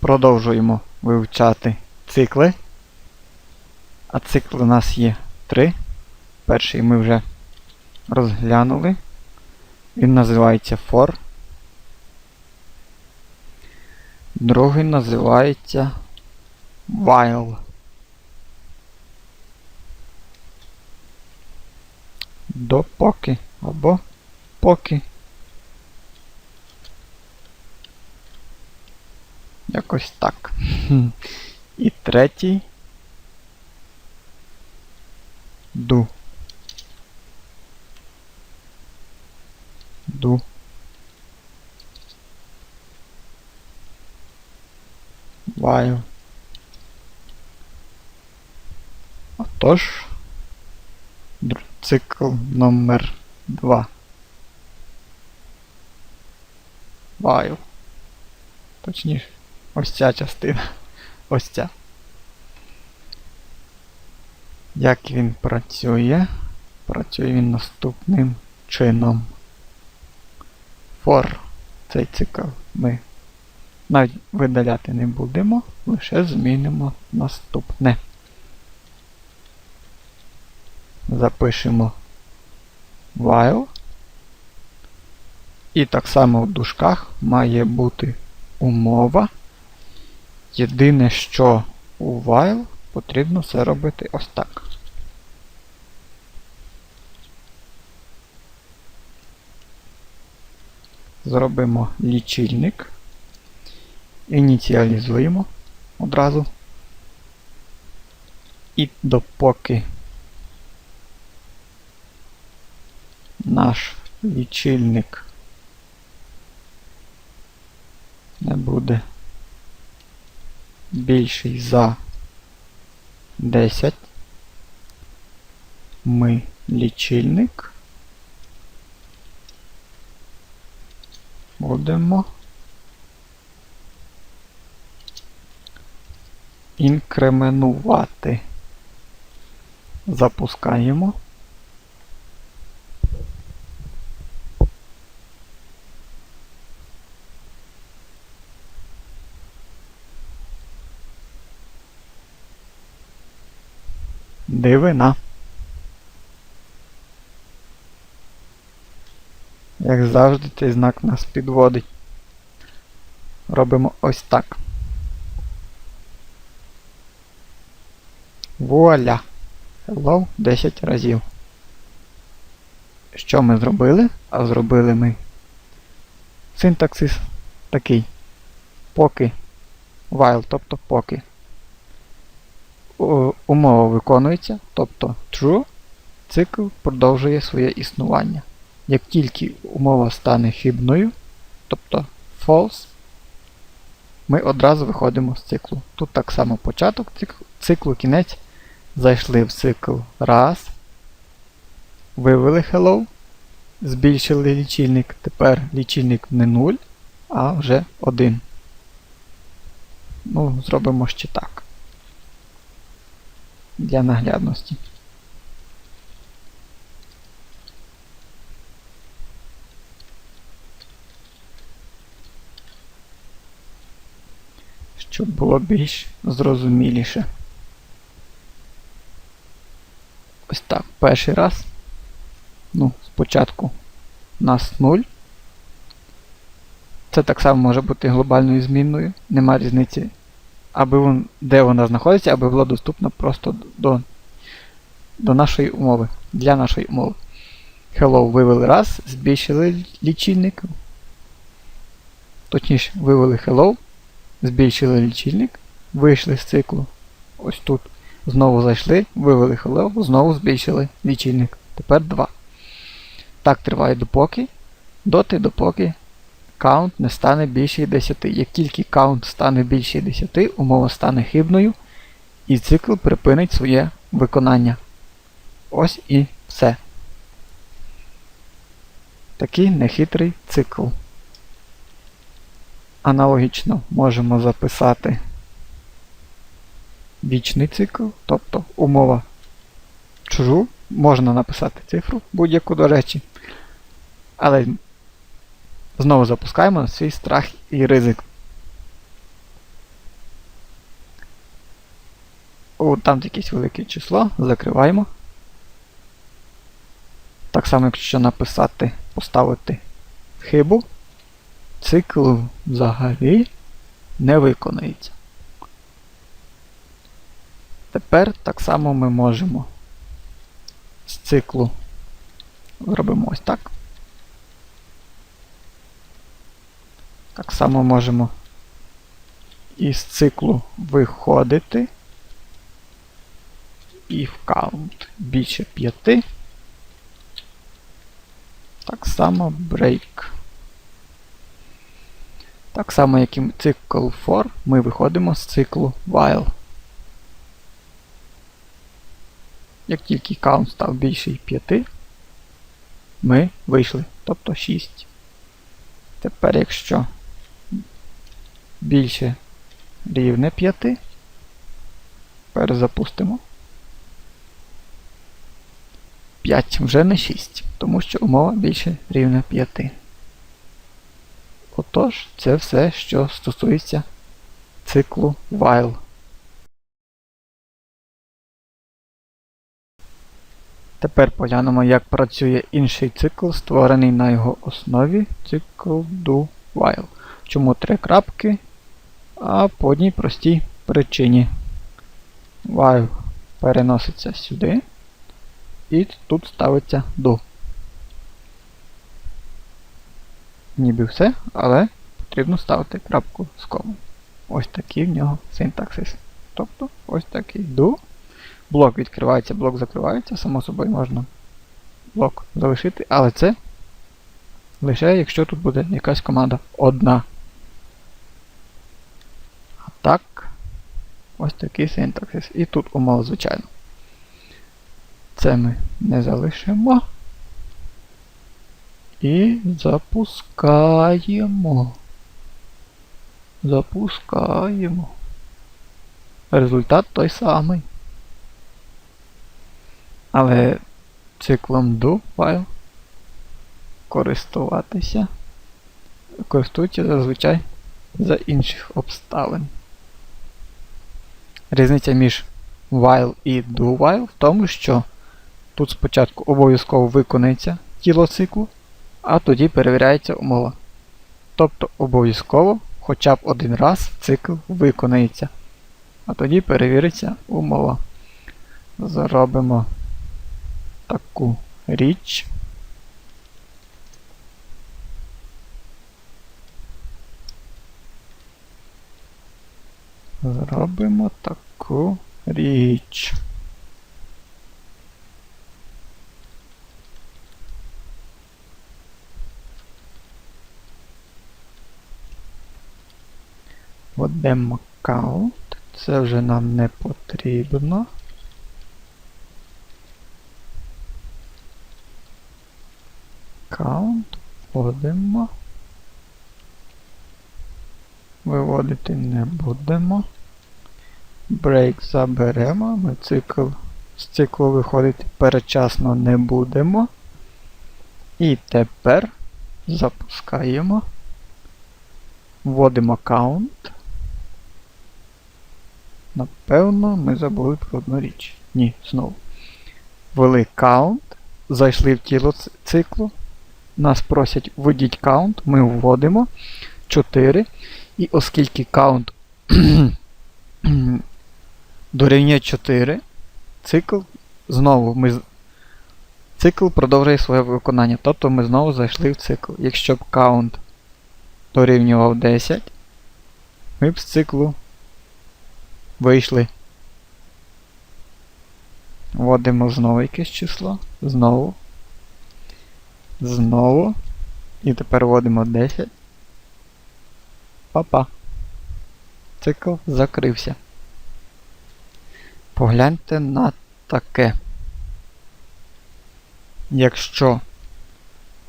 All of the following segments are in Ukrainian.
Продовжуємо вивчати цикли. А цикл у нас є три. Перший ми вже розглянули. Він називається for. Другий називається while. Допоки або поки. Якось так. І третій. Ду. Ду. While. Отож. Цикл номер 2. While. Точніше, ось ця частина. Ось ця. Як він працює? Працює він наступним чином. For цей цикл ми навіть видаляти не будемо, лише змінимо наступне. Запишемо while. І так само в дужках має бути умова. Єдине, що у while потрібно все робити ось так. Зробимо лічильник. Ініціалізуємо одразу. І допоки наш лічильник не буде більший за 10, ми лічильник будемо інкременувати. Запускаємо. Дивина. Як завжди, цей знак нас підводить. Робимо ось так. Вуаля! Hello 10 разів. Що ми зробили? А зробили ми синтаксис такий. Поки. While, тобто поки. Умова виконується, тобто true, цикл продовжує своє існування. Як тільки умова стане хибною, тобто false, ми одразу виходимо з циклу. Тут так само початок циклу, кінець. Зайшли в цикл раз. Вивели hello. Збільшили лічильник. Тепер лічильник не 0, а вже 1. Ну, зробимо ще так. Для наглядності. Щоб було більш зрозуміліше. Ось так, перший раз. Ну, спочатку нас 0. Це так само може бути глобальною змінною. Нема різниці, аби де вона знаходиться, аби була доступна просто до, до нашої умови. Для нашої умови. Hello вивели раз, збільшили лічильник. Точніше, вивели hello, збільшили лічильник, вийшли з циклу. Ось тут. Знову зайшли, вивели hello, знову збільшили лічильник. Тепер 2. Так триває допоки. Доти, допоки count не стане більше 10. Як тільки count стане більше 10, умова стане хибною, і цикл припинить своє виконання. Ось і все. Такий нехитрий цикл. Аналогічно можемо записати вічний цикл, тобто умова true, можна написати цифру будь-яку, до речі. Але Знову запускаємо свій страх і ризик. О, там якесь велике число, закриваємо. Так само, якщо написати, поставити хибу, цикл взагалі не виконається. Тепер так само ми можемо з циклу робимо ось так. Так само можемо із циклу виходити і в count більше 5. Так само break. Так само, як і цикл for, ми виходимо з циклу while. Як тільки count став більший 5, ми вийшли, тобто 6. Тепер, якщо більше рівне 5, перезапустимо. 5 вже не 6, тому що умова більше рівня 5. Отож, це все, що стосується циклу while. Тепер поглянемо, як працює інший цикл, створений на його основі цикл do while. Чому три крапки? А по одній простій причині. While переноситься сюди. І тут ставиться do. Ніби все, але потрібно ставити крапку з комою. Ось такий в нього синтаксис. Тобто ось такий do. Блок відкривається, блок закривається, само собою можна блок залишити, але це лише якщо тут буде якась команда одна. Так, ось такий синтаксис. І тут умова, звичайно. Це ми не залишимо. І запускаємо. Запускаємо. Результат той самий. Але циклом do while користуватися. Користуються зазвичай за інших обставин. Різниця між while і do while в тому, що тут спочатку обов'язково виконається тіло циклу, а тоді перевіряється умова. Тобто обов'язково хоча б один раз цикл виконається, а тоді перевіриться умова. Зробимо таку річ. Зробимо таку річ. Введемо count. Це вже нам не потрібно. Count. Вводимо. Виводити не будемо. Break заберемо. Ми цикл з циклу виходити передчасно не будемо. І тепер запускаємо. Вводимо count. Напевно, ми забули про одну річ. Ні, знову. Ввели count, зайшли в тіло циклу. Нас просять введіть count, ми вводимо 4. І оскільки count дорівнює 4, цикл знову ми цикл продовжує своє виконання. Тобто ми знову зайшли в цикл. Якщо б count дорівнював 10, ми б з циклу вийшли. Вводимо знову якесь число. Знову. Знову. І тепер вводимо 10. Па-па. Цикл закрився. Погляньте на таке. Якщо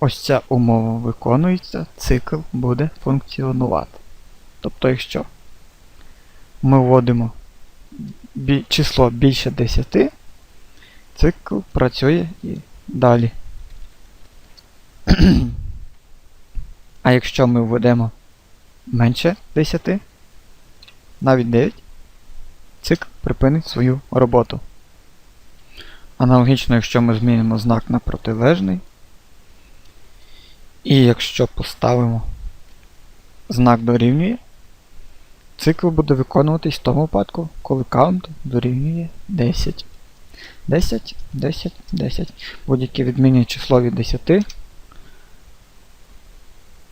ось ця умова виконується, цикл буде функціонувати. Тобто, якщо ми вводимо число більше 10, цикл працює і далі. а якщо ми введемо менше 10, навіть 9, цикл припинить свою роботу. Аналогічно, якщо ми змінимо знак на протилежний, і якщо поставимо знак дорівнює, цикл буде виконуватись в тому випадку, коли count дорівнює 10. 10, 10, 10. Будь-яке відмінне число від 10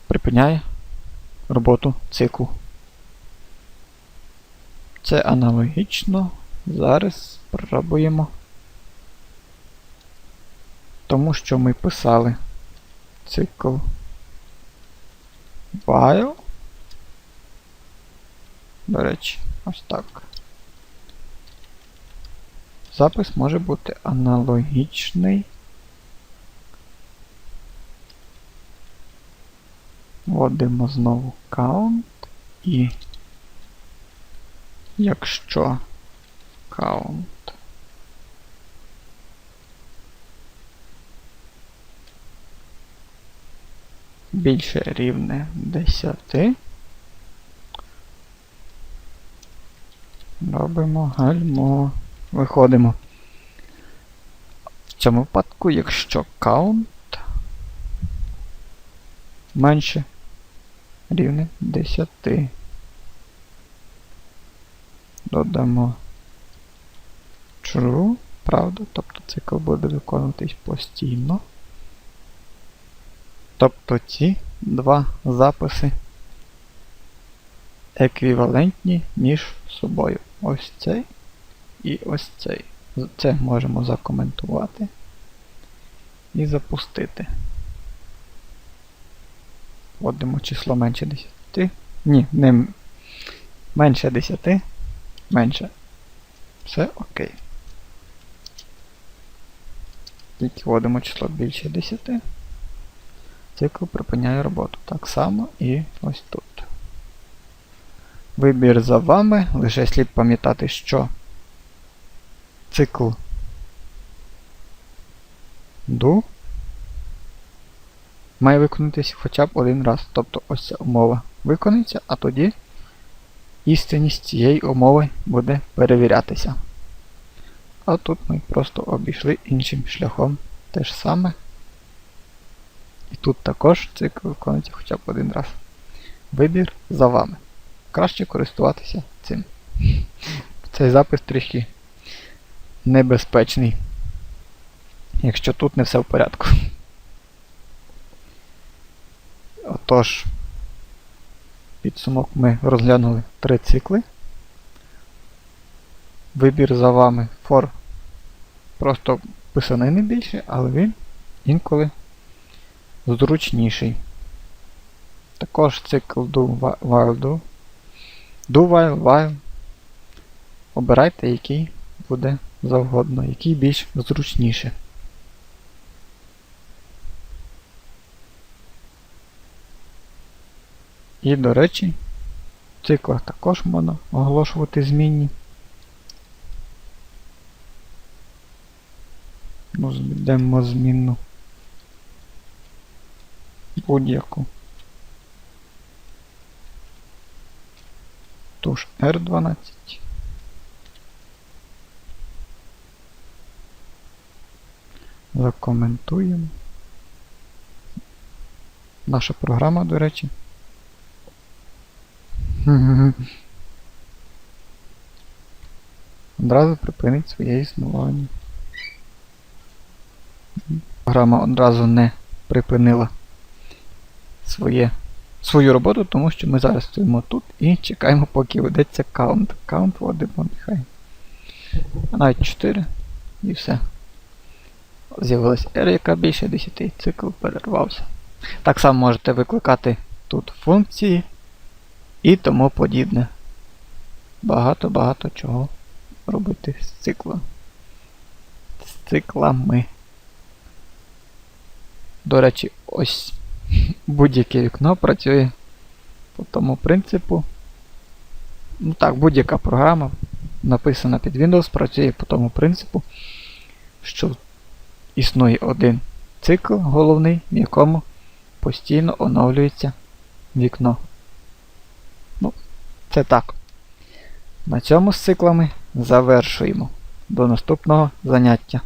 припиняє роботу циклу. Це аналогічно. Зараз спробуємо. Тому що ми писали цикл while. До речі, ось так. Запис може бути аналогічний. Вводимо знову count і якщо count більше рівне 10, робимо гальмо. Виходимо. В цьому випадку, якщо count менше рівне 10. Додамо true, правда, тобто цикл буде виконуватись постійно. Тобто ці два записи еквівалентні між собою. Ось цей і ось цей. Це можемо закоментувати і запустити. Вводимо число менше 10. Ні, не менше 10. Менше. Все окей. Тільки вводимо число більше 10. Цикл припиняє роботу. Так само і ось тут. Вибір за вами. Лише слід пам'ятати, що цикл do має виконатися хоча б один раз. Тобто ось ця умова виконується, а тоді істинність цієї умови буде перевірятися. А тут ми просто обійшли іншим шляхом те ж саме. І тут також цикл виконується хоча б один раз. Вибір за вами. Краще користуватися цим. Цей запис трішки небезпечний, якщо тут не все в порядку. Отож, підсумок ми розглянули три цикли. Вибір за вами for просто писаний не більше, але він інколи зручніший. Також цикл do while do. Do while while. Обирайте, який буде завгодно, який більш зручніше. І, до речі, в циклах також можна оголошувати змінні. Ну, зведемо змінну будь-яку. Тож R12. Закоментуємо. Наша програма, до речі. Одразу припинить своє існування. Програма одразу не припинила своє, свою роботу, тому що ми зараз стоїмо тут і чекаємо, поки ведеться каунт. Каунт вводимо нехай. Навіть 4 і все. З'явилась R, яка більше 10, цикл перервався. Так само можете викликати тут функції і тому подібне. Багато-багато чого робити з циклом. З циклами. До речі, ось будь-яке вікно працює по тому принципу. Ну так, будь-яка програма, написана під Windows, працює по тому принципу, що існує один цикл головний, в якому постійно оновлюється вікно. Це так. На цьому з циклами завершуємо. До наступного заняття.